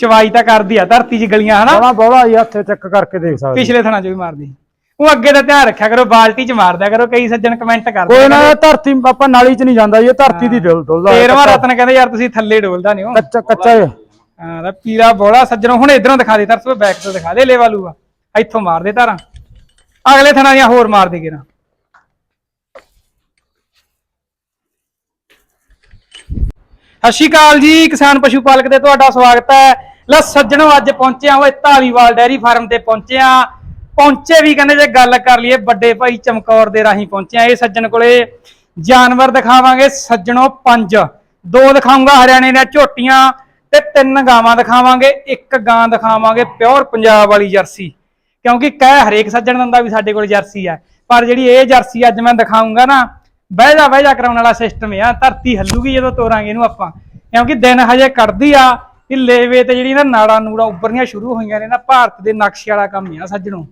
ਚਵਾਈ ਤਾਂ ਕਰਦੀ ਆ ਧਰਤੀ 'ਚ ਗਲੀਆਂ ਹਨਾ? ਬੜਾ ਬੋਲਾ ਜੀ ਹੱਥੇ ਚੈੱਕ ਕਰਕੇ ਦੇਖ ਸਕਦੇ। ਪਿਛਲੇ ਥਣਾ 'ਚ ਵੀ ਮਾਰਦੀ। ਉਹ ਅੱਗੇ ਦਾ ਧਿਆਨ ਰੱਖਿਆ ਕਰੋ ਬਾਲਟੀ 'ਚ ਮਾਰਦਿਆ ਕਰੋ ਕਈ ਸੱਜਣ ਕਮੈਂਟ ਕਰਦੇ ਕੋਈ ਨਾ ਧਰਤੀ ਆਪਾਂ ਨਾਲੀ ਚ ਨਹੀਂ ਜਾਂਦਾ ਇਹ ਧਰਤੀ ਦੀ ਡੁੱਲ ਡੁੱਲਦਾ ਹੈ। ਤੇਰਵਾਂ ਰਤਨ ਕਹਿੰਦੇ ਯਾਰ ਤੁਸੀਂ ਥੱਲੇ ਡੋਲਦਾ ਨਹੀਂ ਹੋ। ਕੱਚਾ ਕੱਚਾ ਹੈ। ਹਾਂ ਦਾ ਪੀਲਾ ਬੋਲਾ ਸੱਜਣੋਂ ਹੁਣ ਇਧਰੋਂ ਦਿਖਾ ਦੇ ਤਰਸ ਬੈਕ ਤੋਂ ਦਿਖਾ ਦੇ ਲੇਵਾ ਲੂਆ। ਇੱਥੋਂ ਮਾਰ ਦੇ ਧਾਰਾਂ। ਅਗਲੇ ਥਣਾ ਦੀਆਂ ਹੋਰ ਮਾਰ ਦੇ ਕਿਰਾ ਸਤਿ ਸ਼੍ਰੀ ਅਕਾਲ ਜੀ ਕਿਸਾਨ ਪਸ਼ੂ ਪਾਲਕ ਦੇ ਤੁਹਾਡਾ ਸਵਾਗਤ ਹੈ। ਲੈ ਸੱਜਣੋ, ਅੱਜ ਪਹੁੰਚਿਆ ਆ ਓਏ ਢਾਲੀਵਾਲ ਡੈਰੀ ਫਾਰਮ ਤੇ ਪਹੁੰਚਿਆ ਪਹੁੰਚੇ ਵੀ ਕਹਿੰਦੇ ਜੇ ਗੱਲ ਕਰ ਲਈਏ, ਵੱਡੇ ਭਾਈ ਚਮਕੌਰ ਦੇ ਰਾਹੀਂ ਪਹੁੰਚਿਆ ਇਹ ਸੱਜਣ ਕੋਲੇ ਜਾਨਵਰ ਦਿਖਾਵਾਂਗੇ। ਸੱਜਣੋ, ਪੰਜ। ਦੋ ਦਿਖਾਉਂਗਾ ਹਰਿਆਣੇ ਦੀਆਂ ਝੋਟੀਆਂ ਤੇ ਤਿੰਨ ਗਾਵਾਂ ਦਿਖਾਵਾਂਗੇ। ਇੱਕ ਗਾਂ ਦਿਖਾਵਾਂਗੇ ਪਿਓਰ ਪੰਜਾਬ ਵਾਲੀ ਜਰਸੀ। ਕਿਉਂਕਿ ਕਹਿ ਹਰੇਕ ਸੱਜਣ ਦਿੰਦਾ ਵੀ ਸਾਡੇ ਕੋਲ ਜਰਸੀ ਆ। ਪਰ ਜਿਹੜੀ ਇਹ ਜਰਸੀ ਅੱਜ ਮੈਂ ਦਿਖਾਉਂਗਾ ਨਾ ਬਹਿ ਜਾ ਬਹਿ ਜਾ ਕਰਾਉਣ ਵਾਲਾ ਸਿਸਟਮ ਆ। ਧਰਤੀ ਹੱਲੂਗੀ ਜਦੋਂ ਤੋਰਾਂਗੇ ਇਹਨੂੰ ਆਪਾਂ। ਕਿਉਂਕਿ ਦਿਨ ਹਜੇ ਕੱਢਦੀ ਆ। ਕਿ ਲੇਵੇ ਤੇ ਜਿਹੜੀ ਨਾ ਨਾੜਾ ਨੂੜਾ ਉੱਭਰਨੀਆਂ ਸ਼ੁਰੂ ਹੋਈਆਂ ਨੇ ਨਾ ਭਾਰਤ ਦੇ ਨਕਸ਼ੇ ਵਾਲਾ ਕੰਮ ਆ ਸੱਜਣੋ।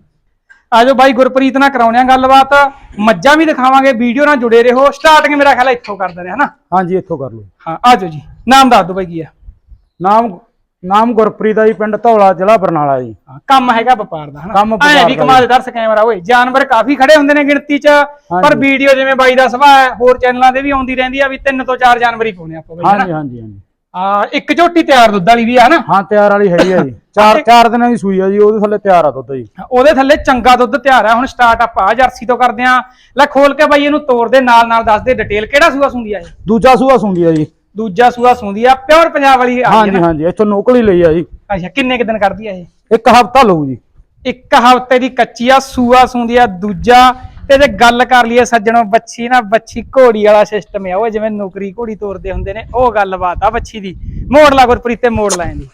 ਆਜੋ ਬਾਈ ਗੁਰਪ੍ਰੀਤ ਨਾਲ ਕਰਾਉਣੇ ਆ ਗੱਲਬਾਤ। ਮੱਝਾਂ ਵੀ ਦਿਖਾਵਾਂਗੇ ਵੀਡੀਓ ਨਾਲ ਜੁੜੇ ਰਹੋ। ਸਟਾਰਟਿੰਗ ਮੇਰਾ ਖਿਆਲ ਇੱਥੋਂ ਕਰ ਦਿੰਦੇ ਹਨਾ? ਹਾਂਜੀ ਇੱਥੋਂ ਕਰ ਲਓ। ਹਾਂ ਆਜੋ ਜੀ। ਨਾਮ ਦੱਸ ਦਿਓ ਬਾਈ ਕੀ ਆ? ਨਾਮ ਨਾਮ ਗੁਰਪ੍ਰੀਤ ਆ ਜੀ ਪਿੰਡ ਧੌਲਾ ਜ਼ਿਲ੍ਹਾ ਬਰਨਾਲਾ ਜੀ। ਹਾਂ, ਕੰਮ ਹੈਗਾ ਵਪਾਰ ਦਾ ਹਨਾ? ਕੰਮ ਐ ਵਪਾਰ ਵੀ ਦਾ ਕਮਾਲ ਦਰਸ ਕੈਮਰਾ ਓਏ ਜਾਨਵਰ ਕਾਫੀ ਖੜੇ ਹੁੰਦੇ ਨੇ ਗਿਣਤੀ 'ਚ ਪਰ ਹਾਂਜੀ। ਵੀਡੀਓ ਜਿਵੇਂ ਬਾਈ ਦਾ ਸੁਭਾਅ ਹੈ ਹੋਰ ਚੈਨਲਾਂ ਤੇ ਵੀ ਆਉਂਦੀ ਰਹਿੰਦੀ ਆ ਵੀ ਤਿੰਨ ਤੋਂ ਚਾਰ ਜਾਨਵਰ ਹੀ ਪਾਉਣੇ ਆਪਾਂ ਬਾਈ ਹਾਂਜੀ ਹਾਂਜੀ ਹਾਂਜੀ। ਆ ਇੱਕ ਝੋਟੀ ਤਿਆਰ ਦੁੱਧ ਵਾਲੀ ਵੀ ਆ ਨਾ ਹਾਂ ਤਿਆਰ ਵਾਲੀ ਹੈਗੀ ਆ ਜੀ। ਚਾਰ ਚਾਰ ਦਿਨਾਂ ਦੀ ਸੂਈ ਆ ਜੀ ਉਹਦੇ ਥੱਲੇ ਤਿਆਰ ਆ ਦੁੱਧ ਜੀ। ਉਹਦੇ ਥੱਲੇ ਚੰਗਾ ਦੁੱਧ ਤਿਆਰ ਆ। ਹੁਣ ਸਟਾਰਟ ਆਪਾਂ ਜਰਸੀ ਤੋਂ ਕਰਦੇ ਆ। ਲੈ ਖੋਲ ਕੇ ਬਾਈ ਇਹਨੂੰ ਤੋੜ ਦੇ ਨਾਲ ਨਾਲ ਦੱਸ ਦੇ ਡਿਟੇਲ ਕਿਹੜਾ ਸੂਆ ਸੁੰਦੀ ਆ ਇਹ? ਦੂਜਾ ਸੂਆ ਸੁੰਦੀ ਆ ਜੀ। ਦੂਜਾ ਸੂਆ ਸੁੰਦੀ ਆ ਪਿਓਰ ਪੰਜਾਬ ਵਾਲੀ ਆ ਹਾਂਜੀ ਹਾਂਜੀ ਇੱਥੋਂ ਨੋਕਲੀ ਲਈ ਆ ਜੀ। ਅੱਛਾ ਕਿੰਨੇ ਕੁ ਦਿਨ ਕਰਦੀ ਆ ਇਹ? ਇੱਕ ਹਫਤਾ ਲਊ ਜੀ। ਇੱਕ ਹਫ਼ਤੇ ਦੀ ਕੱਚੀ ਆ ਸੂਆ ਸੁੰਦੀ ਆ ਦੂਜਾ ਤੇ ਜੇ ਗੱਲ ਕਰ ਲਈਏ ਸੱਜਣੋ, ਬੱਚੀ ਨਾ, ਬੱਚੀ ਘੋੜੀ ਵਾਲਾ ਸਿਸਟਮ ਆ, ਉਹ ਜਿਵੇਂ ਨੌਕਰੀ ਘੋੜੀ ਤੋਰਦੇ ਹੁੰਦੇ ਨੇ, ਉਹ ਗੱਲਬਾਤ ਆ ਬੱਚੀ ਦੀ। ਮੋੜ ਲਾ ਗੁਰਪ੍ਰੀਤ ਤੇ ਮੋੜ ਲੈਣ ਦੀ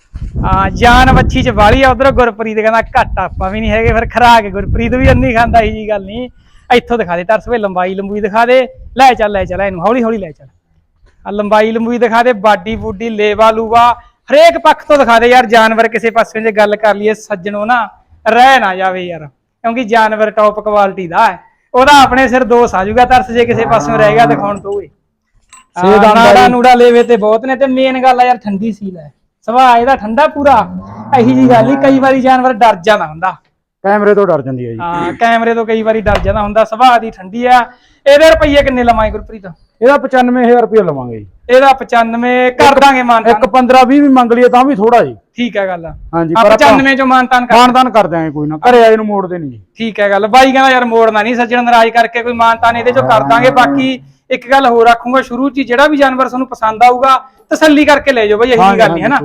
ਆ, ਜਾਨ ਬੱਚੀ ਚ ਵਾਲੀ ਆ, ਉਧਰ ਗੁਰਪ੍ਰੀਤ ਕਹਿੰਦਾ ਘੱਟ ਆਪਾਂ ਵੀ ਨਹੀਂ ਹੈਗੇ, ਫਿਰ ਖਰਾਕ ਗੁਰਪ੍ਰੀਤ ਵੀ ਅੰਨੀ ਖਾਂਦਾ, ਇਹ ਜੀ ਗੱਲ ਨਹੀਂ। ਇੱਥੋਂ ਦਿਖਾ ਦੇ, ਤਰਸ ਵੇ, ਲੰਬਾਈ ਲੰਬੂਈ ਦਿਖਾ ਦੇ। ਲੈ ਚੱਲ ਲੈ ਚੱਲ, ਇਹਨੂੰ ਹੌਲੀ ਹੌਲੀ ਲੈ ਚੱਲ। ਆ, ਲੰਬਾਈ ਲੰਬੂਈ ਦਿਖਾ ਦੇ, ਬਾਡੀ ਬੂਡੀ, ਲੇਵਾ ਲੂਵਾ, ਹਰੇਕ ਪੱਖ ਤੋਂ ਦਿਖਾ ਦੇ ਯਾਰ, ਜਾਨਵਰ ਕਿਸੇ ਪਾਸੇ ਜੇ ਗੱਲ ਕਰ ਲਈਏ, ਸੱਜਣੋ ਨਾ, ਰਹਿ ਨਾ ਜਾਵੇ ਯਾਰ, ਕਿਉਂਕਿ ਜਾਨਵਰ ਟੌਪ ਕੁਆਲਿਟੀ ਦਾ ਹੈ। ਉਹਦਾ ਆਪਣੇ ਸਿਰ ਦੋਸ ਆ ਜਾਊਗਾ ਤਰਸ ਜੇ ਕਿਸੇ ਪਾਸਿਓਂ ਰਹਿ ਗਿਆ ਦਿਖਾਉਣ ਤੋਂ ਸੇਧ ਆਂਦਾ ਨਾੜਾ। ਨੂੜਾ ਲੇਵੇ ਤੇ ਬਹੁਤ ਨੇ ਤੇ ਮੇਨ ਗੱਲ ਆ ਯਾਰ ਠੰਡੀ ਸੀਲ ਹੈ ਸੁਭਾਅ ਇਹਦਾ ਠੰਡਾ ਪੂਰਾ। ਇਹੀ ਜੀ ਗੱਲ ਹੀ ਕਈ ਵਾਰੀ ਜਾਨਵਰ ਡਰ ਜਾਂਦਾ ਹੁੰਦਾ। ਕੈਮਰੇ ਤੋਂ ਡਰ ਜਾਂਦੀ ਆ ਜੀ। ਹਾਂ ਕੈਮਰੇ ਤੋਂ ਕਈ ਵਾਰੀ ਡਰ ਜਾਂਦਾ ਹੁੰਦਾ ਸੁਭਾਅ ਦੀ ਠੰਡੀ ਆ। ਇਹਦੇ ਰੁਪਈਏ ਕਿੰਨੇ ਲਵਾਂਗੇ ਗੁਰਪ੍ਰੀਤ? ਇਹਦਾ 95000 ਰੁਪਏ ਲਵਾਂਗੇ ਜੀ। ਇਹਦਾ 95 ਕਰ ਦਾਂਗੇ ਮਾਨਤਾਨ। ਇੱਕ 15 20 ਵੀ ਮੰਗ ਲਈਏ ਤਾਂ ਵੀ ਥੋੜਾ ਜੀ। ਠੀਕ ਹੈ ਗੱਲ ਹਾਂਜੀ ਆ ਪਰ ਆਪਾਂ 95 ਚੋਂ ਮਾਨਤਾਨ ਕਰ ਮਾਨਦਾਨ ਕਰ ਦਿਆਂਗੇ ਕੋਈ ਨਾ। ਘਰੇ ਆਏ ਨੂੰ ਮੋੜਦੇ ਨਹੀਂ ਜੀ। ਠੀਕ ਹੈ ਗੱਲ। ਬਾਈ ਕਹਿੰਦਾ ਯਾਰ ਮੋੜਨਾ ਨਹੀਂ ਸੱਜਣ ਨਾਰਾਜ਼ ਕਰਕੇ ਕੋਈ ਮਾਨਤਾਨ ਇਹਦੇ ਚੋਂ ਕਰ ਦਾਂਗੇ। ਬਾਕੀ ਇੱਕ ਗੱਲ ਹੋਰ ਰੱਖੂੰਗਾ ਸ਼ੁਰੂ ਚ ਹੀ ਜਿਹੜਾ ਵੀ ਜਾਨਵਰ ਤੁਹਾਨੂੰ ਪਸੰਦ ਆਊਗਾ ਤਸੱਲੀ ਕਰਕੇ ਲੈ ਜਾਓ ਬਈ ਇਹੀ ਗੱਲ ਨਹੀਂ ਹੈ ਨਾ।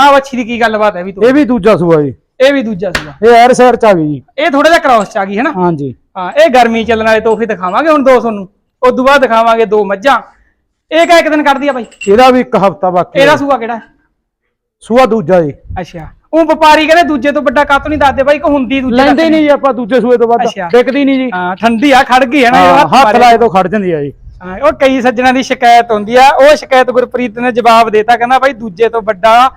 ਆਹ ਵੱਛੀ ਦੀ ਕੀ ਗੱਲਬਾਤ ਹੈ ਵੀ ਤੂੰ? ਇਹ ਵੀ ਦੂਜਾ ਸੂਆ ਜੀ। ਇਹ ਵੀ ਦੂਜਾ ਸੀਗਾ। ਇਹ ਐਰ ਚ ਆ ਗਈ ਜੀ। ਇਹ ਥੋੜਾ ਜਿਹਾ ਕ੍ਰਾਸ ਚ ਆ ਗਈ ਹੈ ਨਾ? ਹਾਂਜੀ। ਹਾਂ ਇਹ ਗਰਮੀ ਚੱਲਣ ਵਾਲੇ ਤੋਹਫੇ ਦਿਖਾਵਾਂਗੇ ਹੁਣ ਦੋ ਤੁਹਾਨੂੰ। ਉਸ ਤੋਂ ਬਾਅਦ ਦਿਖਾਵਾਂਗੇ ਦੋ ਮੱਝਾਂ। ਇਹ ਕਾ ਇੱਕ ਦਿਨ ਕੱਢਦੀ ਆ ਬਾਈ? ਇਹਦਾ ਵੀ ਇੱਕ ਹਫਤਾ ਬਾਕੀ ਇਹਦਾ। ਸੂਆ ਕਿਹੜਾ ਹੈ? ਸੂਆ ਦੂਜਾ ਜੀ। ਅੱਛਾ। ਉਹ ਵਪਾਰੀ ਕਹਿੰਦੇ ਦੂਜੇ ਤੋਂ ਵੱਡਾ ਕਾਤੋਂ ਨਹੀਂ ਦੱਸਦੇ ਬਾਈ ਕਿ ਹੁੰਦੀ ਦੂਜੇ ਲੈਂਦੇ ਨਹੀਂ ਜੀ ਆਪਾਂ ਦੂਜੇ ਸੂਏ ਤੋਂ ਵੱਧ। ਵਿਕਦੀ ਨਹੀਂ ਜੀ। ਹਾਂ ਠੰਡੀ ਆ ਖੜ ਗਈ ਹੈ ਨਾ ਹੱਥ। ਲਾਏ ਤੋਂ ਖੜ ਜਾਂਦੀ ਆ ਜੀ। ਹਾਂ, ਉਹ ਕਈ ਸੱਜਣਾ ਦੀ ਸ਼ਿਕਾਇਤ ਹੁੰਦੀ ਆ। ਉਹ ਸ਼ਿਕਾਇਤ ਗੁਰਪ੍ਰੀਤ ਨੇ ਜਵਾਬ ਦੇਤਾ ਕਹਿੰਦਾ ਬਾਈ ਦੂਜੇ ਤੋਂ ਵੱਡਾ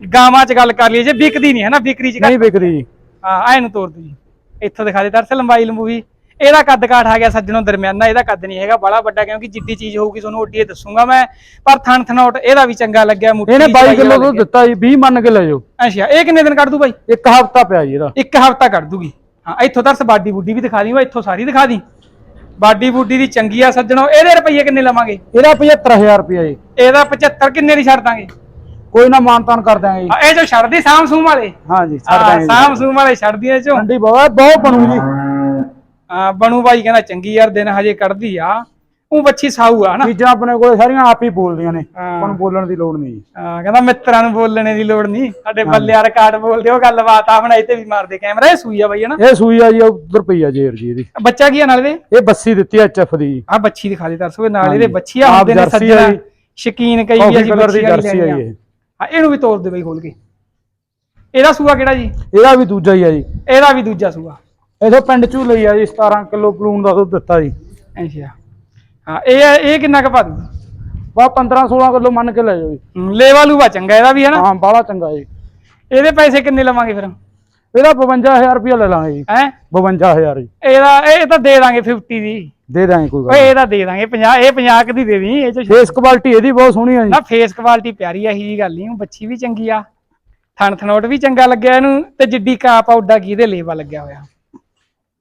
ਗਾਵਾਂ 'ਚ ਗੱਲ ਕਰ ਲਈ ਜੇ ਵਿਕਦੀ ਨਹੀਂ ਹੈ ਨਾ ਵਿਕਰੀ 'ਚ ਨਹੀਂ ਵਿਕਦੀ। ਜੀ ਹਾਂ ਐ ਨੂੰ ਤੋੜ ਦੂ ਜੀ ਇੱਥੋਂ ਦਿਖਾ ਦੇ ਤਰਸ ਲੰਬਾਈ ਲੰਬੂ ਵੀ ਇਹਦਾ ਕੱਦ ਕਾਠ ਆ ਗਿਆ ਸੱਜਣੋਂ ਦਰਮਿਆਨਾ ਇਹਦਾ ਕੱਦ ਨਹੀਂ ਹੈਗਾ ਬੜਾ ਵੱਡਾ ਕਿਉਂਕਿ ਜਿੱਡੀ ਚੀਜ਼ ਹੋਊਗੀ ਤੁਹਾਨੂੰ ਓਡੀ ਦੱਸੂਗਾ ਮੈਂ। ਪਰ ਥਣ ਥਨੋਟ ਇਹਦਾ ਵੀ ਚੰਗਾ ਲੱਗਿਆ ਮੁੱਠੀ ਇਹਨੇ ਦੀ 22 ਚੌੜਾਈ ਕਿਲੋ ਦੁੱਧ। ਦਿੱਤਾ ਜੀ 20 ਮੰਨ ਕੇ ਲੈ ਜਾਓ। ਅੱਛਾ ਇਹ ਕਿੰਨੇ ਦਿਨ ਕੱਢ ਦੂ ਬਾਈ? ਇੱਕ ਹਫਤਾ ਪਿਆ ਜੀ ਇਹਦਾ। ਇੱਕ ਹਫਤਾ ਕੱਢ ਦੂਗੀ। ਹਾਂ ਇੱਥੋਂ ਤਰਸ ਬਾਡੀ ਬੁੱਡੀ ਵੀ ਦਿਖਾ ਦੀ ਵਾ ਇੱਥੋਂ ਸਾਰੀ ਦਿਖਾ ਦੀ। ਬਾਡੀ ਬੁੱਡੀ ਦੀ ਚੰਗੀ ਆ ਸੱਜਣੋ ਇਹਦੇ ਰੁਪਈਏ ਕਿੰਨੇ ਲਵਾਂਗੇ? ਇਹਦਾ 75000 ਰੁਪਇਆ ਜੀ। ਇਹਦਾ 75 ਕਿੰਨੇ ਦੀ ਛੱਡ ਦਾਂਗੇ? ਕੋਈ ਨਾ ਮਾਨਤਾਨ ਕਰ ਦਿਆਂਗੇ ਜੀ। ਆ, ਇਹ ਜੋ ਛੱਡਦੀ ਸਾਮ ਸੂਮ ਵਾਲੇ। ਹਾਂਜੀ ਛੱਡ ਹਾਂ ਦਿਆਂਗੇ ਜੀ। ਸਾਮ ਸੂਮ ਵਾਲੇ ਛੱਡਦੀ ਐ ਚੋਂ। ਠੰਡੀ ਬਹੁਤ ਬਹੁਤ ਬਣੂ ਜੀ। ਬਣੂ ਬਾਈ ਕਹਿੰਦਾ ਚੰਗੀ ਯਾਰ ਦਿਨ ਹਜੇ ਕੱਢਦੀ ਆ। ਉਹ ਬੱਚੀ ਸਾਊ ਆ ਨਾ ਚੀਜ਼ਾਂ ਆਪਣੇ ਕੋਲੇ ਸਾਰੀਆਂ ਆਪ ਹੀ ਬੋਲਦੀਆਂ ਨੇ। ਆਪਾਂ ਨੂੰ ਬੋਲਣ ਦੀ ਲੋੜ ਨਹੀਂ ਜੀ। ਹਾਂ, ਕਹਿੰਦਾ ਮਿੱਤਰਾਂ ਨੂੰ ਬੋਲਣੇ ਦੀ ਲੋੜ ਨਹੀਂ। ਸਾਡੇ ਬੱਲੇ ਯਾਰ ਕਾਰਡ ਬੋਲਦੇ ਉਹ ਗੱਲਬਾਤ ਆ ਹੁਣ ਇੱਥੇ ਵੀ ਮਾਰਦੇ ਕੈਮਰਾ। ਇਹ ਸੂਈ ਆ ਬਾਈ ਹਨਾ? ਇਹ ਸੂਈ ਆ ਜੀ ਉਧਰ ਪਈ ਆ ਜੇਰ ਜੀ ਇਹਦੀ। ਬੱਚਾ ਕੀ ਆ ਨਾਲ ਦੇ ਇਹ ਬੱਸੀ ਦਿੱਤੀ ਐਚ ਐਫ ਦੀ। ਜੀ ਆ ਬੱਚੀ ਦਿਖਾ ਦੇ ਤਰਸੋਏ ਨਾਲ ਇਹਦੇ। ਬੱਚੀ ਆ ਹੁੰਦੇ ਨੇ ਆ ਸੱਜਣਾ ਜੀ। ਸ਼ਕੀਨ ਕਈ ਵੀ ਕਲਰ ਦੀ ਬੱਚੀ ਆ ਜੀ ਆ ਇਹਨੂੰ ਵੀ ਤੋੜ ਦੇ ਬਈ ਖੋਲ ਕੇ। ਇਹਦਾ ਸੂਆ ਕਿਹੜਾ ਜੀ? ਇਹਦਾ ਵੀ ਦੂਜਾ ਹੀ ਆ ਜੀ। ਇਹਦਾ ਵੀ ਦੂਜਾ ਸੂਆ। ਇਹਦੇ ਪਿੰਡ ਚੋਂ ਲਈ ਆ ਜੀ 17 ਕਿਲੋ ਪਲੂਨ ਦਾ ਦੁੱਧ ਦਿੱਤਾ ਜੀ। ਅੱਛਾ। ਹਾਂ ਇਹ ਇਹ ਕਿੰਨਾ ਕੁ ਪਾ ਦੂ ਬਾ 15 16 ਕਿਲੋ ਮੰਨ ਕੇ ਲੈ ਜਾਓ ਜੀ। ਲੇਵਾ ਲੂਵਾ ਚੰਗਾ ਇਹਦਾ ਵੀ ਹੈ ਨਾ? ਹਾਂ ਬਾਹਲਾ ਚੰਗਾ ਜੀ। ਇਹਦੇ ਪੈਸੇ ਕਿੰਨੇ ਲਵਾਂਗੇ ਫਿਰ? ਇਹਦਾ 52000 ਰੁਪਇਆ ਲੈ ਲਾਂਗੇ ਜੀ। ਹੈ? 52000 ਜੀ। ਇਹਦਾ ਇਹ ਤਾਂ ਦੇ ਦਾਂਗੇ 50 ਦੀ। ਦੇ ਦਾਂਗੇ ਕੋਈ ਗੱਲ ਓਏ ਇਹਦਾ ਦੇ ਦਾਂਗੇ 50 ਇਹ 50 ਕੁ ਦੀ ਦੇ ਦੀ ਇਹ ਚ ਫੇਸ ਕੁਆਲਿਟੀ ਇਹਦੀ ਬਹੁਤ ਸੋਹਣੀ ਆ ਜੀ। ਨਾ ਫੇਸ ਕੁਆਲਿਟੀ ਪਿਆਰੀ ਆ ਹੀ ਗੱਲ ਨਹੀਂ ਬੱਚੀ ਵੀ ਚੰਗੀ ਆ। ਥਣ ਥਨੋਟ ਵੀ ਚੰਗਾ ਲੱਗਿਆ ਇਹਨੂੰ ਤੇ ਜਿੱਡੀ ਕਾਪ ਆਉਡਾ ਕੀ ਇਹਦੇ ਲੇਵਾ ਲੱਗਿਆ ਹੋਇਆ।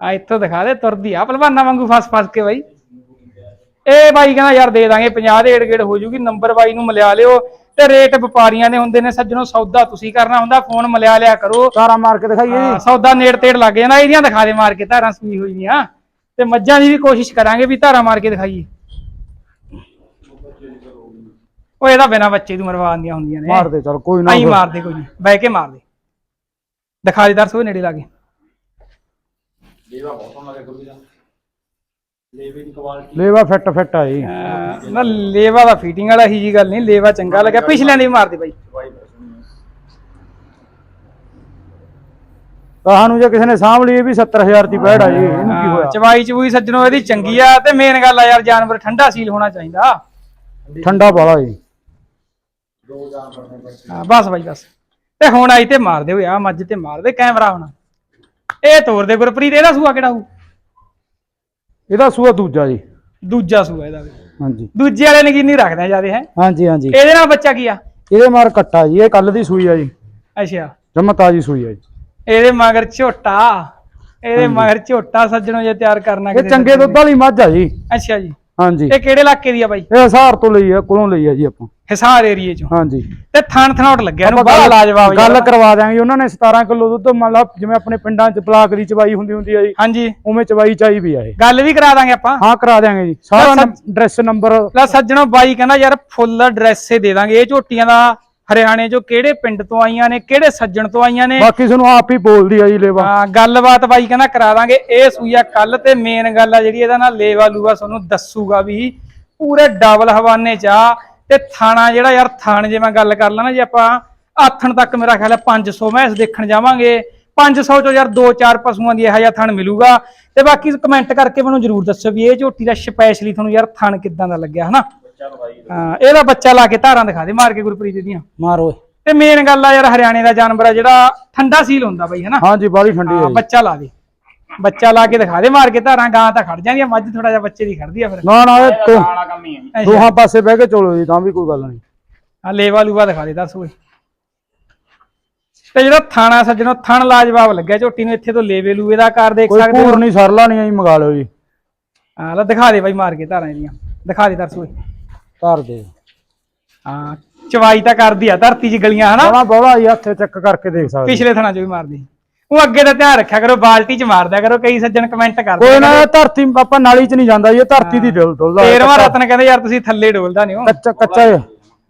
ਆ ਇੱਥੋਂ ਦਿਖਾ ਦੇ ਤੁਰਦੀ ਆ ਪਹਿਲਵਾਨਾਂ ਵਾਂਗੂ ਫਸ ਫਸ ਕੇ ਬਾਈ। ਇਹ ਬਾਈ ਕਹਿੰਦਾ ਯਾਰ ਦੇ ਦਾਂਗੇ 50 ਦੇ ਏੜ ਹੋ ਜੂਗੀ ਨੰਬਰ ਬਾਈ ਨੂੰ ਮਿਲਿਆ ਲਿਓ। ਤੇ ਰੇਟ ਵਪਾਰੀਆਂ ਦੇ ਹੁੰਦੇ ਨੇ ਸੱਜਣੋ ਸੌਦਾ ਤੁਸੀਂ ਕਰਨਾ ਹੁੰਦਾ ਫੋਨ ਮਿਲਿਆ ਲਿਆ ਕਰੋ। ਤਾਰਾ ਮਾਰ ਕੇ ਦਿਖਾਈਏ ਜੀ। ਸੌਦਾ ਨੇੜ ਤੇੜ ਲੱਗ ਜਾਂਦਾ ਇਹਦੀਆਂ ਦਿਖਾ ਦੇ ਮਾਰ ਕੇ ਧਾਰਾਂ ਸੂਈ ਹੋਈਆਂ ਤੇ ਮੱਝਾਂ ਦੀ ਵੀ ਕੋਸ਼ਿਸ਼ ਕਰਾਂਗੇ ਵੀ ਧਾਰਾਂ ਮਾਰ ਕੇ ਦਿਖਾਈਏ। ਉਹ ਇਹਦਾ ਬਿਨਾ ਬੱਚੇ ਨੂੰ ਮਰਵਾਉਣ ਦੀਆਂ ਹੁੰਦੀਆਂ ਨੇ। ਮਾਰ ਦੇ ਚਲ ਕੋਈ ਨਾ ਆਈ ਮਾਰ ਦੇ ਕੋਈ ਨੀ, ਬਹਿ ਕੇ ਮਾਰ ਦੇ ਦਿਖਾ ਦੇ ਦਰਸ ਨੇੜੇ ਲਾ ਕੇ। ਲੇਵਾ ਫਿੱਟ ਫਿੱਟ ਆ ਜੀ। ਅਹ ਨਾ ਲੇਵਾ ਦਾ ਫੀਟਿੰਗ ਵਾਲਾ ਹੀ ਜੀ ਗੱਲ ਨਹੀਂ ਲੇਵਾ ਚੰਗਾ ਲੱਗਿਆ। ਪਿਛਲਿਆਂ ਦੀ ਵੀ ਮਾਰ ਦੇ ਬਾਈ ਕਹਾਂ ਜੇ ਕਿਸੇ ਨੇ ਸਾਂਭ ਲਈ ਇਹ ਵੀ 70000 ਦੀ ਪੈੜ ਆ ਜੀ ਇਹਨੂੰ ਕੀ ਹੋਇਆ? ਚਵਾਈ ਚਵੂਈ ਸੱਜਣੋ ਇਹਦੀ ਚੰਗੀ ਆ ਤੇ ਮੇਨ ਗੱਲ ਆ ਯਾਰ ਜਾਨਵਰ ਠੰਡਾ ਸੀਲ ਹੋਣਾ ਚਾਹੀਦਾ। ਠੰਡਾ। ਬਾਲਾ ਜੀ। ਹਾਂ ਬਸ ਬਾਈ ਬਸ। ਤੇ ਹੁਣ ਆਈ ਤੇ ਮਾਰ ਦਿਓ ਆ ਮੱਝ ਤੇ ਮਾਰ ਦੇ ਕੈਮਰਾ ਹੁਣ। ਇਹ ਤੋਰ ਦੇ ਗੁਰਪ੍ਰੀਤ ਇਹਦਾ ਸੂਆ ਕਿਹੜਾ ਹੋਊ? ਇਹਦਾ ਸੂਆ ਦੂਜਾ ਜੀ। ਦੂਜਾ ਸੂਆ ਇਹਦਾ ਵੀ। ਹਾਂਜੀ। ਦੂਜੇ ਵਾਲੇ ਨੇ ਕਿੰਨੀ ਰੱਖਦੇ ਜਿਆਦੇ ਹੈ? ਹਾਂਜੀ ਹਾਂਜੀ। ਇਹਦੇ ਨਾਲ ਬੱਚਾ ਕੀ ਆ? ਇਹਦੇ ਮਾਰ ਕੱਟਾ ਜੀ ਇਹ ਕੱਲ ਦੀ ਸੂਈ ਆ ਜੀ। ਅੱਛਾ। ਜਮਾ ਤਾਜੀ ਸੂਈ ਆ ਜੀ। ਇਹਦੇ ਮਗਰ ਝੋਟਾ। ਇਹਦੇ ਮਗਰ ਝੋਟਾ ਸੱਜਣੋ ਜੇ ਤਿਆਰ ਕਰਨਾ ਇਹ ਚੰਗੇ ਦੁੱਧ ਵਾਲੀ ਮੱਝ ਆ ਜੀ। ਅੱਛਾ ਜੀ। ਹਾਂਜੀ। ਇਹ ਕਿਹੜੇ ਇਲਾਕੇ ਦੀ ਆ ਬਾਈ? ਇਹ ਹਸਾਰ ਤੋਂ ਲਈ ਆ ਕੋਲੋਂ ਲਈ ਆ ਜੀ ਆਪਾਂ। ਹਿਸਾਰ ਏਰੀਏ ਚੋਂ? ਹਾਂਜੀ। ਤੇ ਥਣ ਥਣੋਟ ਲੱਗਿਆ ਨੂੰ ਬੜਾ ਲਾਜਵਾਬ ਗੱਲ। ਕਰਵਾ ਦਿਆਂਗੇ ਉਹਨਾਂ ਨੇ 17 ਕਿਲੋ ਦੁੱਧ ਮੰਨ ਲਾ ਜਿਵੇਂ ਆਪਣੇ ਪਿੰਡਾਂ 'ਚ ਬਲਾਕ ਦੀ ਚਵਾਈ ਹੁੰਦੀ ਹੁੰਦੀ ਆ ਜੀ। ਹਾਂਜੀ। ਉਵੇਂ ਚਵਾਈ ਚਾਈ ਵੀ ਆ ਇਹ। ਗੱਲ ਵੀ ਕਰਾ ਦਾਂਗੇ ਆਪਾਂ। ਹਾਂ ਕਰਾ ਦਿਆਂਗੇ ਜੀ। ਸਾਰਾ ਐਡਰੈਸ ਨੰਬਰ ਲੈ ਸੱਜਣੋ ਬਾਈ ਕਹਿੰਦਾ ਯਾਰ ਫੁੱਲ ਐਡਰੈਸ ਦੇ ਦਾਂਗੇ। ਇਹ ਝੋਟੀਆਂ ਦਾ ਹਰਿਆਣੇ ਚੋਂ ਕਿਹੜੇ ਪਿੰਡ ਤੋਂ ਆਈਆਂ ਨੇ ਕਿਹੜੇ ਸੱਜਣ ਤੋਂ ਆਈਆਂ ਨੇ? ਬਾਕੀ ਤੁਹਾਨੂੰ ਆਪ ਹੀ ਬੋਲਦੀ ਆ ਜੀ ਲੇਵਾ। ਹਾਂ ਗੱਲਬਾਤ ਬਾਈ ਕਹਿੰਦਾ ਕਰਾ ਦਾਂਗੇ। ਇਹ ਸੂਈਆ ਕੱਲ ਤੇ ਮੇਨ ਗੱਲ ਆ ਜਿਹੜੀ ਇਹਦਾ ਨਾਲ ਲੇਵਾ ਲੂਵਾ ਤੁਹਾਨੂੰ ਦੱਸੂਗਾ ਵੀ ਪੂਰੇ ਡਬਲ ਹਵਾਨੇ ਚ ਆ। ਤੇ ਥਾਣਾ ਜਿਹੜਾ ਯਾਰ ਥਾਣ ਜੇ ਮੈਂ ਗੱਲ ਕਰ ਲਾਂ ਨਾ ਜੇ ਆਪਾਂ ਆਥਣ ਤੱਕ ਮੇਰਾ ਖਿਆਲ ਹੈ 500 ਮੈਸ ਦੇਖਣ ਜਾਵਾਂਗੇ। 500 ਚੋਂ ਯਾਰ 2-4 ਪਸ਼ੂਆਂ ਦੀ ਇਹੋ ਜਿਹਾ ਥਣ ਮਿਲੂਗਾ। ਤੇ ਬਾਕੀ ਕਮੈਂਟ ਕਰਕੇ ਮੈਨੂੰ ਜਰੂਰ ਦੱਸੋ ਵੀ ਇਹ ਝੋਟੀ ਦਾ ਸਪੈਸ਼ਲੀ ਤੁਹਾਨੂੰ ਯਾਰ ਥਣ ਕਿੱਦਾਂ ਦਾ ਲੱਗਿਆ ਹਨਾ? ਹਾਂ ਇਹਦਾ ਬੱਚਾ ਲਾ ਕੇ ਧਾਰਾਂ ਦਿਖਾ ਦੇ ਮਾਰ ਕੇ ਗੁਰਪ੍ਰੀਤ ਦੀਆਂ। ਮਾਰੋ ਤੇ ਮੇਨ ਗੱਲ ਆ ਯਾਰ ਹਰਿਆਣੇ ਦਾ ਜਾਨਵਰ ਆ ਜਿਹੜਾ ਠੰਡਾ ਸੀਲ ਹੁੰਦਾ ਬਾਈ ਹਨਾ? ਹਾਂਜੀ ਬਾਲੀ ਠੰਡੀ ਆ ਹਾਂ ਬੱਚਾ ਲਾ ਦੇ। ਬੱਚਾ ਲਾ ਕੇ ਦਿਖਾ ਦੇ ਮਾਰ ਕੇ ਧਾਰਾਂ ਗਾਂ ਤਾਂ ਖੜ ਜਾਂਦੀਆਂ ਮੱਝ ਥੋੜਾ ਜਿਹਾ ਬੱਚੇ ਦੀ ਖੜਦੀ ਆ ਫਿਰ। ਨਾ ਨਾ ਤੋਂ ਅੱਛਾ। ਦੋਹਾਂ ਪਾਸੇ ਬਹਿ ਕੇ ਚਲੋ ਜੀ ਤਾਂ ਵੀ ਕੋਈ ਗੱਲ ਨਹੀਂ। ਆ ਲੇਵਾ ਲੂਵਾ ਦਿਖਾ ਦੇ ਦੱਸ ਓਏ। ਤੇ ਜਿਹੜਾ ਥਾਣਾ ਸੱਜਣੋ ਥਣ ਲਾਜਵਾਬ ਲੱਗਿਆ ਝੋਟੀ ਨੂੰ ਇੱਥੇ ਤੋਂ ਲੇਵੇ ਲੂਵੇ ਦਾ ਆਕਾਰ ਦੇਖ ਕੋਈ ਸਕਦੇ ਹੋ? ਨਹੀਂ ਸਰਲਾ ਨਹੀਂ ਆਈ ਮੰਗਾ ਲਿਓ ਜੀ। ਹਾਂ ਲੈ ਦਿਖਾ ਦੇ ਬਾਈ ਮਾਰ ਕੇ ਧਾਰਾਂ ਇਹਦੀਆਂ। ਦਿਖਾ ਦੇ ਦੱਸ ਓਏ। ਧਰ ਦੇ। ਹਾਂ ਚਵਾਈ ਤਾਂ ਕਰਦੀ ਆ ਧਰਤੀ 'ਚ ਗਲੀਆਂ ਹਨਾ? ਬੜਾ ਬੜਾ ਜੀ ਹੱਥੇ ਚੈੱਕ ਕਰਕੇ ਦੇਖ ਸਕਦੇ। ਪਿਛਲੇ ਥਣਾ 'ਚ ਵੀ ਮਾਰਦੀ। ਉਹ ਅੱਗੇ ਦਾ ਧਿਆਨ ਰੱਖਿਆ ਕਰੋ ਬਾਲਟੀ 'ਚ ਮਾਰਦਿਆ ਕਰੋ ਕਈ ਸੱਜਣ ਕਮੈਂਟ ਕਰਦੇ ਕੋਈ ਨਾ ਧਰਤੀ ਆਪਾਂ ਨਾਲੀ 'ਚ ਨਹੀਂ ਜਾਂਦਾ ਇਹ ਧਰਤੀ ਦੀ ਡੁੱਲ ਡੁੱਲਦਾ। ਹੈ। ਤੇਰਵਾਂ ਰਤਨ ਕਹਿੰਦੇ ਯਾਰ ਤੁਸੀਂ ਥੱਲੇ ਡੋਲਦਾ ਨਹੀਂ ਹੋ। ਕੱਚਾ ਕੱਚਾ।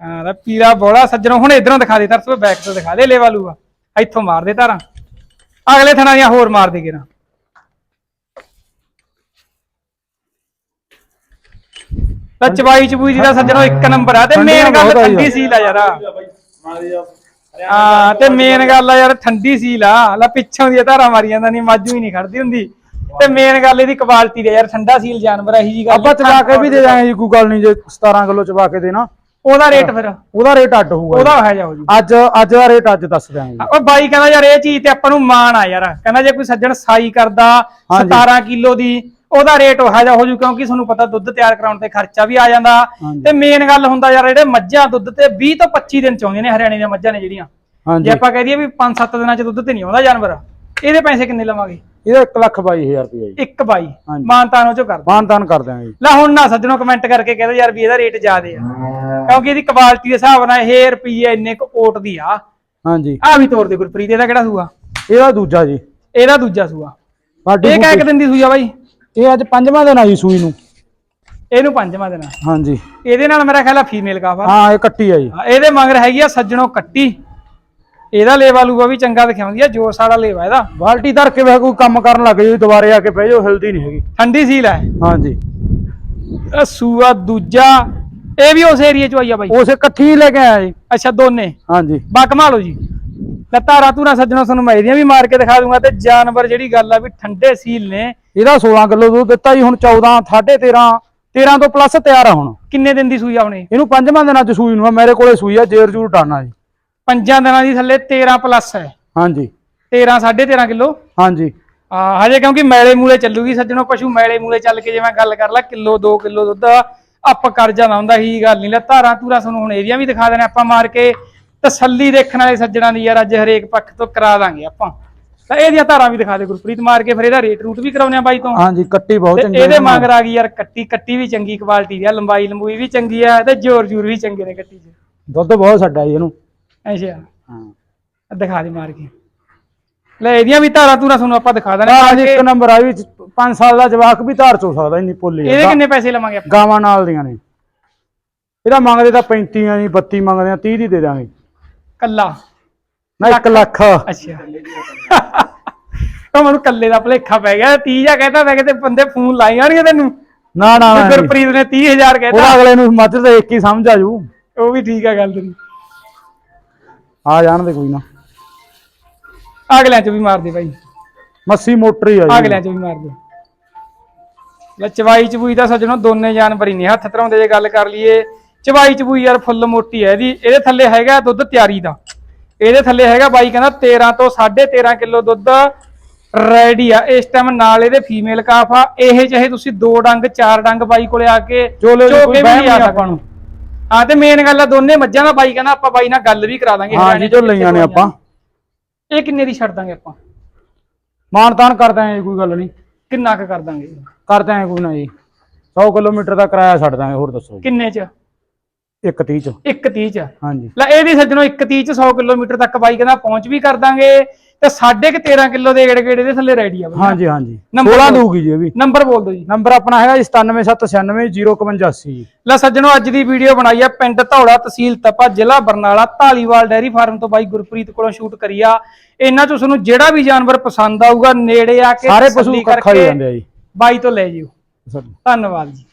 ਹਾਂ ਦਾ ਪੀਲਾ ਬੋਲਾ ਸੱਜਣੋਂ ਹੁਣ ਇਧਰੋਂ ਦਿਖਾ ਦੇ ਤਰਸ ਬੈਕ ਤੋਂ ਦਿਖਾ ਦੇ ਲੇਵਾ ਲੂਆ। ਇੱਥੋਂ ਮਾਰ ਦੇ ਧਾਰਾਂ। ਅਗਲੇ ਥਣਾ ਦੀਆਂ ਹੋਰ ਮਾਰ ਦੇ ਤਾਂ ਚਵਾਈ ਚਬੂਈ ਦੀ ਦਾ ਸੱਜਣੋਂ ਇੱਕ ਨੰਬਰ ਆ ਤੇ ਮੇਨ ਗੱਲ ਠੰਡੀ। ਸੀਲ ਆ ਯਾਰ। ਹਾਂ ਤੇ ਮੇਨ ਗੱਲ ਆ ਯਾਰ ਠੰਡੀ ਸੀਲ ਆ। ਲੈ ਪਿੱਛੋਂ ਦੀ ਧਾਰਾਂ ਮਾਰੀ ਜਾਂਦਾ ਨਹੀਂ ਮਾਜੂ ਹੀ ਨਹੀਂ ਖੜਦੀ ਹੁੰਦੀ। ਤੇ ਮੇਨ ਗੱਲ ਇਹਦੀ ਕੁਆਲਿਟੀ ਦੇ ਯਾਰ ਠੰਡਾ ਸੀਲ ਜਾਨਵਰ ਇਹੀ ਜੀ ਗੱਲ ਆਪਾਂ ਚਬਾ ਕੇ ਵੀ ਦੇ ਦਾਂਗੇ ਜੀ ਕੋਈ ਗੱਲ ਨਹੀਂ ਜੇ 17 ਕਿਲੋ ਚਬਾ ਕੇ ਦੇਣਾ। ਉਹਦਾ ਰੇਟ ਫਿਰ। ਉਹਦਾ ਰੇਟ ਅੱਡ ਹੋਊਗਾ ਉਹਦਾ ਹੈ ਜਾਓ ਜੀ ਜੀ। ਅੱਜ ਅੱਜ ਦਾ ਰੇਟ ਅੱਜ ਦੱਸ ਦਿਆਂਗੇ। ਉਹ ਬਾਈ ਕਹਿੰਦਾ ਯਾਰ ਇਹ ਚੀਜ਼ ਤੇ ਆਪਾਂ ਨੂੰ ਮਾਣ ਆ ਯਾਰ। ਕਹਿੰਦਾ ਜੇ ਕੋਈ ਸੱਜਣ ਸਾਈ ਕਰਦਾ ਹਾਂਜੀ। 17 ਕਿਲੋ ਦੀ ਉਹਦਾ ਰੇਟ ਉਹ ਜਿਹਾ ਹੋ ਜੂ ਕਿਉਂਕਿ ਤੁਹਾਨੂੰ ਪਤਾ ਦੁੱਧ ਤਿਆਰ ਕਰਾਉਣ ਤੇ ਖਰਚਾ ਵੀ ਆ ਜਾਂਦਾ। ਤੇ ਮੇਨ ਗੱਲ ਹੁੰਦਾ ਯਾਰ ਜਿਹੜੇ ਮੱਝਾਂ ਦੁੱਧ ਤੇ 20 ਤੋਂ 25 ਦਿਨ ਚ ਆਉਂਦੀਆਂ ਨੇ ਹਰਿਆਣੇ ਦੀਆਂ ਮੱਝਾਂ ਨੇ ਜਿਹੜੀਆਂ। ਜੇ ਆਪਾਂ ਕਹਿ ਦਈਏ ਵੀ 5-7 ਦਿਨਾਂ ਚ ਦੁੱਧ ਤੇ ਨਹੀਂ ਆਉਂਦਾ ਜਾਨਵਰ ਇਹਦੇ ਪੈਸੇ ਕਿੰਨੇ ਲਵਾਂਗੇ? ਇਹਦਾ 1 ਲੱਖ 22000 ਰੁਪਏ ਜੀ। ਇੱਕ ਬਾਈ। ਹਾਂਜੀ। ਮਾਨਤਾਨੋਂ ਚੋਂ ਕਰ ਮਾਨ ਤਾਨ ਕਰ ਦਿਆਂਗੇ ਲੈ ਹੁਣ ਨਾ ਸੱਜਣੋਂ ਕਮੈਂਟ ਕਰਕੇ ਕਹਿੰਦੇ ਯਾਰ ਵੀ ਇਹਦਾ ਰੇਟ ਜ਼ਿਆਦੇ ਆ। ਕਿਉਂਕਿ ਇਹਦੀ ਕੁਆਲਿਟੀ ਦੇ ਹਿਸਾਬ ਨਾਲ ਇਹ ਰੁਪਈਏ ਇੰਨੇ ਕੁ ਓਟ ਦੀ ਆ। ਹਾਂਜੀ। ਆ ਵੀ ਤੋੜ ਦੇ ਗੁਰਪ੍ਰੀਤ ਇਹਦਾ ਕਿਹੜਾ ਸੂਆ? ਇਹਦਾ ਦੂਜਾ ਜੀ। ਇਹਦਾ ਦੂਜਾ ਸੂਆ। ਇਹ ਕਹਿ ਕੇ ਦਿੰਦੀ ਸੂਆ ਬਾਈ। ਇਹ ਅੱਜ ਪੰਜਵਾਂ ਦਿਨ ਆ ਜੀ ਸੂਈ ਨੂੰ। ਇਹਨੂੰ ਪੰਜਵਾਂ ਦੇਣਾ ਹਾਂਜੀ। ਇਹਦੇ ਨਾਲ ਮੇਰਾ ਖਿਆਲ ਆ ਫੀਮੇਲ ਕਾਫਾ। ਹਾਂ ਇਹ ਕੱਟੀ ਆ ਜੀ। ਇਹਦੇ ਮਗਰ ਹੈਗੀ ਆ ਸੱਜਣੋ ਕੱਟੀ। ਇਹਦਾ ਲੇਵਾ ਲੂਆ ਵੀ ਚੰਗਾ ਦਿਖਾਉਂਦੀ ਆ ਜੋਸ ਵਾਲਾ ਲੇਵਾ ਇਹਦਾ। ਬਾਲਟੀ ਧਰ ਕੇ ਵੇ ਕੋਈ ਕੰਮ ਕਰਨ ਲੱਗ ਜੀ ਦੁਬਾਰੇ ਆ ਕੇ ਬਹਿ ਜਾਓ ਹਿਲਦੀ ਨਹੀਂ ਹੈਗੀ। ਠੰਡੀ ਸੀਲ ਹੈ ਹਾਂਜੀ। ਇਹ ਸੂਆ ਦੂਜਾ ਇਹ ਵੀ ਉਸ ਏਰੀਏ ਚ ਆਈ ਆ ਬਾਈ। ਉਸੇ ਇਕੱਠੀ ਹੀ ਲੈ ਕੇ ਆਇਆ ਜੀ। ਅੱਛਾ ਦੋਨੇ। ਹਾਂਜੀ। ਬਾ ਕਮਾ ਲਓ ਜੀ। ਲੈ ਧਾਰਾ ਧੂਰਾ ਸੱਜਣੋ ਤੁਹਾਨੂੰ ਮੈਂ ਇਹਦੀਆਂ ਵੀ ਮਾਰ ਕੇ ਦਿਖਾ ਦੂੰਗਾ ਤੇ ਜਾਨਵਰ ਜਿਹੜੀ ਗੱਲ ਆ ਵੀ ਠੰਡੇ ਸੀਲ ਨੇ ਇਹਦਾ 16 ਕਿਲੋ ਦੁੱਧ ਦਿੱਤਾ ਜੀ ਹੁਣ 14 13.5 13 ਤੋਂ ਪਲੱਸ ਤਿਆਰ ਆ ਹੁਣ। ਕਿੰਨੇ ਦਿਨ ਦੀ ਸੂਈ ਆ ਹੁਣੇ? ਇਹਨੂੰ ਪੰਜਵਾਂ ਦਿਨਾਂ ਚ ਸੂਈ ਨੂੰ ਆ ਮੇਰੇ ਕੋਲੇ ਸੂਈ ਆ ਜੇਰ ਜੂਰ ਟਾਨਾ ਜੀ। ਪੰਜਾਂ ਦਿਨਾਂ ਦੀ ਥੱਲੇ 13 ਪਲੱਸ ਹੈ। ਹਾਂਜੀ। 13 13.5 ਕਿਲੋ? ਹਾਂਜੀ। ਆ ਹਜੇ ਕਿਉਂਕਿ ਮੈਲੇ ਮੂਲੇ ਚੱਲੂਗੀ ਸੱਜਣੋ ਪਸ਼ੂ ਮੈਲੇ ਮੂਲੇ ਚੱਲ ਕੇ ਜੇ ਮੈਂ ਗੱਲ ਕਰ ਲਾ ਕਿਲੋ 2 ਕਿਲੋ ਦੁੱਧ ਅਪ ਕਰ ਜਾਂਦਾ ਹੁੰਦਾ ਹੀ ਗੱਲ ਨਹੀਂ ਲੈ ਧਾਰਾਂ ਧੂਰਾ ਤੁਹਾਨੂੰ ਹੁਣ ਇਹਦੀਆਂ ਵੀ ਦਿਖਾ ਦੇਣੇ ਆਪਾਂ ਮਾਰ ਕੇ ਤਸੱਲੀ ਦੇਖਣ ਵਾਲੇ ਸੱਜਣਾ ਦੀ ਯਾਰ ਅੱਜ ਹਰੇਕ ਪੱਖ ਤੋਂ ਕਰਾ ਦਾਂਗੇ ਆਪਾਂ। ਤਾਂ ਇਹਦੀਆਂ ਧਾਰਾਂ ਵੀ ਦਿਖਾ ਦੇ ਗੁਰਪ੍ਰੀਤ ਮਾਰ ਕੇ ਫਿਰ ਇਹਦਾ ਰੇਟ ਰੂਟ ਵੀ ਕਰਾਉਣੇ ਆ ਬਾਈ ਤੋਂ। ਹਾਂਜੀ ਕੱਟੀ ਬਹੁਤ ਤੇ ਚੰਗੀ ਇਹਦੇ ਹੈ। ਮਗਰ ਆ ਗਈ ਯਾਰ ਕੱਟੀ ਕੱਟੀ ਵੀ ਚੰਗੀ ਕੁਆਲਿਟੀ ਦੀ ਆ ਲੰਬਾਈ ਲੰਬੂਈ ਵੀ ਚੰਗੀ ਆ ਤੇ ਜੋਰ ਜੂਰ ਵੀ ਚੰਗੇ ਨੇ ਕੱਟੀ 'ਚ। ਦੁੱਧ ਬਹੁਤ ਛੱਡਾ ਇਹਨੂੰ। ਅੱਛਾ। ਹਾਂ। ਦਿਖਾ ਦੇ ਮਾਰ ਕੇ। ਲੈ ਇਹਦੀਆਂ ਵੀ ਧਾਰਾਂ ਧੂਰਾਂ ਤੁਹਾਨੂੰ ਆਪਾਂ ਦਿਖਾ ਦੇਣੇ ਹਾਂਜੀ ਇੱਕ ਨੰਬਰ ਆ ਵੀ 5 ਸਾਲ ਦਾ ਜਵਾਕ ਵੀ ਧਾਰ ਚੋ ਸਕਦਾ ਇੰਨੀ ਪੋਲੀ ਇਹਦੇ ਕਿੰਨੇ ਪੈਸੇ ਲਵਾਂਗੇ ਆਪਾਂ? ਗਾਵਾਂ ਨਾਲ ਦੀਆਂ ਨੇ। ਇਹਦਾ ਮੰਗਦੇ ਤਾਂ 35 ਆ ਜੀ 32 ਮੰਗਦੇ ਆ 30 ਦੀ ਦੇ ਦਾਂਗੇ। ਕੱਲਾ। ਨਾ 1 ਲੱਖ। ਅੱਛਾ। ਉਹ ਮੈਨੂੰ ਕੱਲੇ ਦਾ ਭਲੇਖਾ ਪੈ ਗਿਆ 30 ਜਾਂ ਕਹਿੰਦਾ ਮੈਂ ਕਿਤੇ ਬੰਦੇ ਫੋਨ ਲਾਈ ਜਾਣਗੇ ਤੈਨੂੰ। ਨਾ ਨਾ ਤੇ ਨਾ। ਗੁਰਪ੍ਰੀਤ ਨੇ 30000 ਉਹਦਾ ਕਹਿਤਾ। ਅਗਲੇ ਨੂੰ ਮੱਝ ਤਾਂ ਇੱਕ ਹੀ ਸਮਝ ਆ ਜੂ। ਉਹ ਵੀ ਠੀਕ ਆ ਗੱਲ ਤੇਰੀ। ਆ ਜਾਣ ਦੇ ਕੋਈ ਨਾ। ਅਗਲਿਆਂ ਚ ਵੀ ਮਾਰ ਦੇ ਭਾਈ ਮੱਸੀ ਮੋਟਰ ਹੀ ਆ ਜੀ। ਅਗਲਿਆਂ ਚ ਵੀ ਮਾਰ ਦੇ। ਲੈ ਚਵਾਈ ਚਬੂਈ ਦਾ ਸੱਜਣੋ ਦੋਨੇ ਜਾਨਵਰ ਹੀ ਨੇ। ਹੱਥ ਧਰਾਉਂਦੇ ਜੇ ਗੱਲ ਕਰ ਲਈਏ। ਚਵਾਈ ਚਬੂਈ ਯਾਰ ਫੁੱਲ ਮੋਟੀ ਹੈ ਇਹਦੀ। ਇਹਦੇ ਥੱਲੇ ਹੈਗਾ ਦੁੱਧ ਤਿਆਰੀ ਦਾ। ਇਹਦੇ ਥੱਲੇ ਹੈਗਾ ਬਾਈ ਕਹਿੰਦਾ 13 ਤੋਂ 13.5 ਕਿਲੋ ਦੁੱਧ ਰੈਡੀ ਆ। ਇਸ ਟਾਈਮ ਨਾਲ ਇਹਦੇ ਫੀਮੇਲ ਕਾਫ ਆ। ਇਹ ਚਾਹੇ ਤੁਸੀਂ ਦੋ ਡੰਗ ਚਾਰ ਡੰਗ ਬਾਈ ਕੋਲੇ ਆ ਕੇ ਚੋਲੇ ਕੋਈ ਨਹੀਂ ਸਕਦੇ। ਆਪਾਂ ਨੂੰ। ਹਾਂ ਤੇ ਮੇਨ ਗੱਲ ਆ ਦੋਨੇ ਮੱਝਾਂ ਦਾ ਬਾਈ ਕਹਿੰਦਾ ਆਪਾਂ ਬਾਈ ਨਾਲ ਗੱਲ ਵੀ ਕਰਾ ਦਾਂਗੇ। ਹਾਂ ਜੀ ਜੋ ਲਈਆਂ ਨੇ ਆਪਾਂ। ਇਹ ਕਿੰਨੇ ਦੀ ਛੱਡ ਦਾਂਗੇ ਆਪਾਂ? ਮਾਨ ਤਾਨ ਕਰਦੇ ਆਂ ਜੀ ਕੋਈ ਗੱਲ ਨਹੀਂ। ਕਿੰਨਾ ਕੁ ਕਰ ਦਾਂਗੇ? ਕਰਦੇ ਆਂ ਕੋਈ ਨਾ ਜੀ। 100 ਕਿਲੋਮੀਟਰ ਦਾ ਕਿਰਾਇਆ ਛੱਡ ਦਾਂਗੇ ਹੋਰ ਦੱਸੋ ਕਿੰਨੇ ਚ? 130 ਚ। 130 ਚ। ਹਾਂਜੀ। ਲੈ ਇਹਦੀ ਸੱਜਣੋ 130 ਚ 100 ਕਿਲੋਮੀਟਰ ਤੱਕ ਬਾਈ ਕਹਿੰਦਾ ਪਹੁੰਚ ਵੀ ਕਰ ਦਾਂਗੇ। ਤੇ ਸਾਢੇ ਕੁ 13 ਕਿਲੋ ਦੇ ਗੇੜੇ ਗੇੜੇ ਦੇ ਥੱਲੇ ਰੈਡੀ ਆ ਬਾਈ। ਹਾਂਜੀ ਹਾਂਜੀ। ਨੰਬਰ 16 ਬੋਲ। ਦਊਗੀ ਜੀ ਇਹ ਵੀ। ਨੰਬਰ ਬੋਲ ਦਿਓ ਜੀ। ਨੰਬਰ ਆਪਣਾ ਹੈਗਾ ਜੀ 9779905580 ਜੀ। ਲੈ ਸੱਜਣੋ ਅੱਜ ਦੀ ਵੀਡੀਓ ਬਣਾਈ ਆ ਪਿੰਡ ਧੌਲਾ ਤਹਿਸੀਲ ਤਪਾ ਜ਼ਿਲ੍ਹਾ ਬਰਨਾਲਾ ਢਾਲੀਵਾਲ ਡੈਰੀ ਫਾਰਮ ਤੋਂ ਬਾਈ ਗੁਰਪ੍ਰੀਤ ਕੋਲੋਂ ਸ਼ੂਟ ਕਰੀ ਆ। ਇਹਨਾਂ ਚੋਂ ਤੁਹਾਨੂੰ ਜਿਹੜਾ ਵੀ ਜਾਨਵਰ ਪਸੰਦ ਆਊਗਾ ਨੇੜੇ ਆ ਕੇ ਸਾਰੇ ਪਸ਼ੂ ਕੱਖਾ ਹੀ ਕਰਕੇ ਜਾਂਦੇ ਆ ਜੀ। ਬਾਈ ਤੋਂ ਲੈ ਜਿਓ। ਧੰਨਵਾਦ ਜੀ।